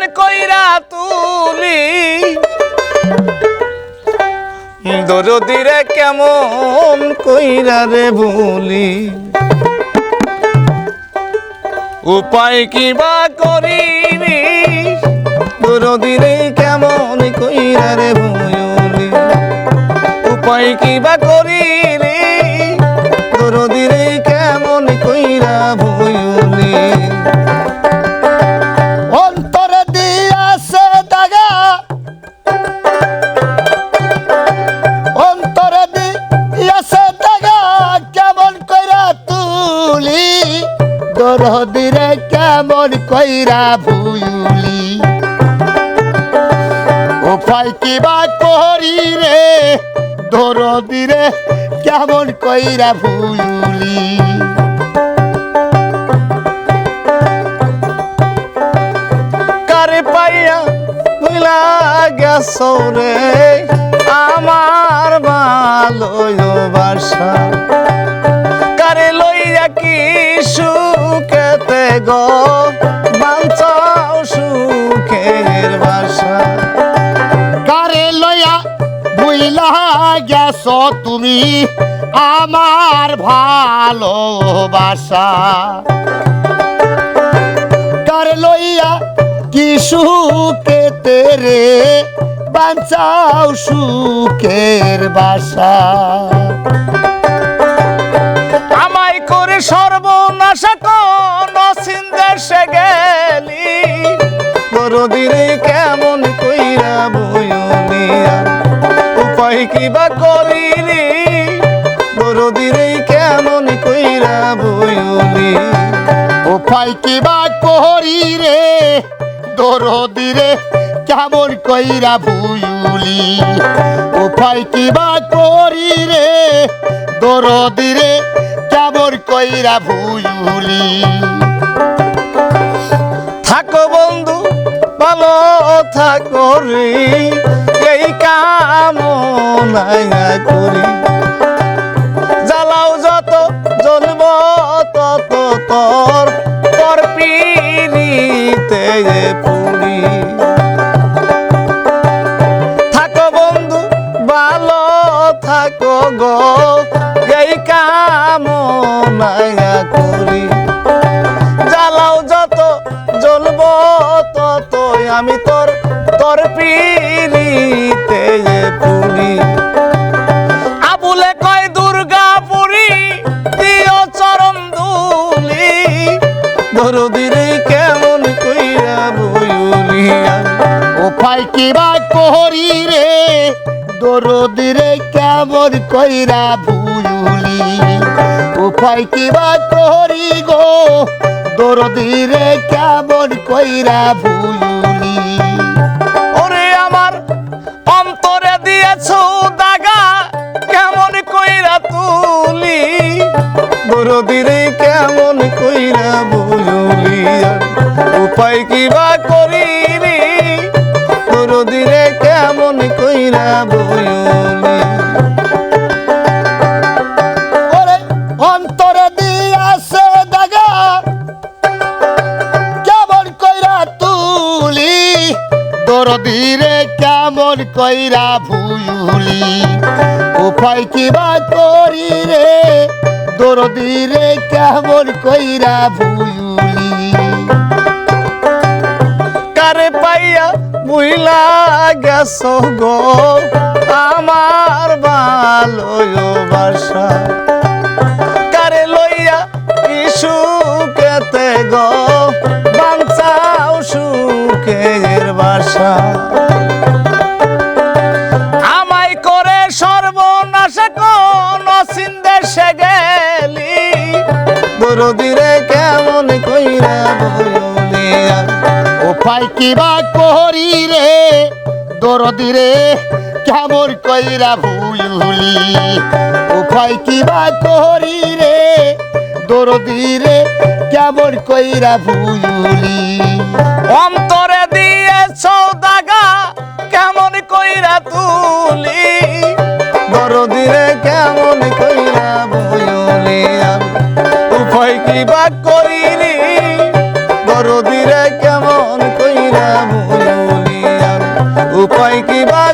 মন কইরা তুলি। দরদিরে কেমন কইরা রে ভুলি উপায় কি বা করি দরদিরে কেমন কইরা রে ভুলি উপায় কি বা করি করিনি দরদিরে দরদিরে কেমন কইরা ভুলি উপায় কিবা করি রে? দরদিরে কেমন কইরা ভুলি কারে পাইয়া ভুলা গেছ আমার বাসা কারে লইয়া কি গো, বাঞ্চাও সুখের বাসা। কারে লয়া বুইলা গেছ তুমি আমার ভালোবাসা? কারে লইয়া কি সুখে তেরে বাঞ্চাও সুখের বাসা। আমায় করে সর্বনাশ কোন বড়দিনে কেমন কইরা বইলিয়া উপায় কিবা করিলি? বড়দিনে কেমন কইরা বইলি উপায় কিবা করি রে দরদিরে কেমন কইরা ভুলি উপায় কিবা করি রে দরদিরে কেমন কইরা ভুলি ভালো থাকো রে এই কামনা করি। জ্বালাও যত, জ্বলব তত তোর তোর পিড়িতে পুরি। থাকো বন্ধু, ভালো থাকো গো, এই কামনা করি। জ্বালাও যত, জ্বলব তত আমি তোর তোর পিড়িতে পুরি। আবুলে কয়, দুর্গা পুরি, দিও চরম দুলি দরদিরে কেমন কইরা বইলিয়া উপায় কিবা করি রে দরদিরে কেমন কইরা ভুলি উপায় কিবা করি গো দরদিরে কেমন কইরা ভুলি দরদিরে কেমন কইরা বইলিয়া উপায় কিবা করি রে দরদিরে কেমন কইরা ওরে অন্তরে কেমন কইরা কেমন কইরা ভুলি উপায় কিবা করি রে দরদিরে কেমন কইরা ভুলি কারে পাইয়া বুইলা গেছ গো? আমার ভালো বাসা। কারে লইয়া কি সুখেতে গো? বাঞ্চাও সুখের বাসা। দরদিরে কেমন কইরা বয়া উপায় কিবা করি রে, দরদিরে কেমন কইরা ভুলি উপায় কিবা করি রে, দরদিরে কেমন কইরা ভুলি উপায় কি বা করিলি? দরদিরে কেমন কইরা বইলি উপায় কি বা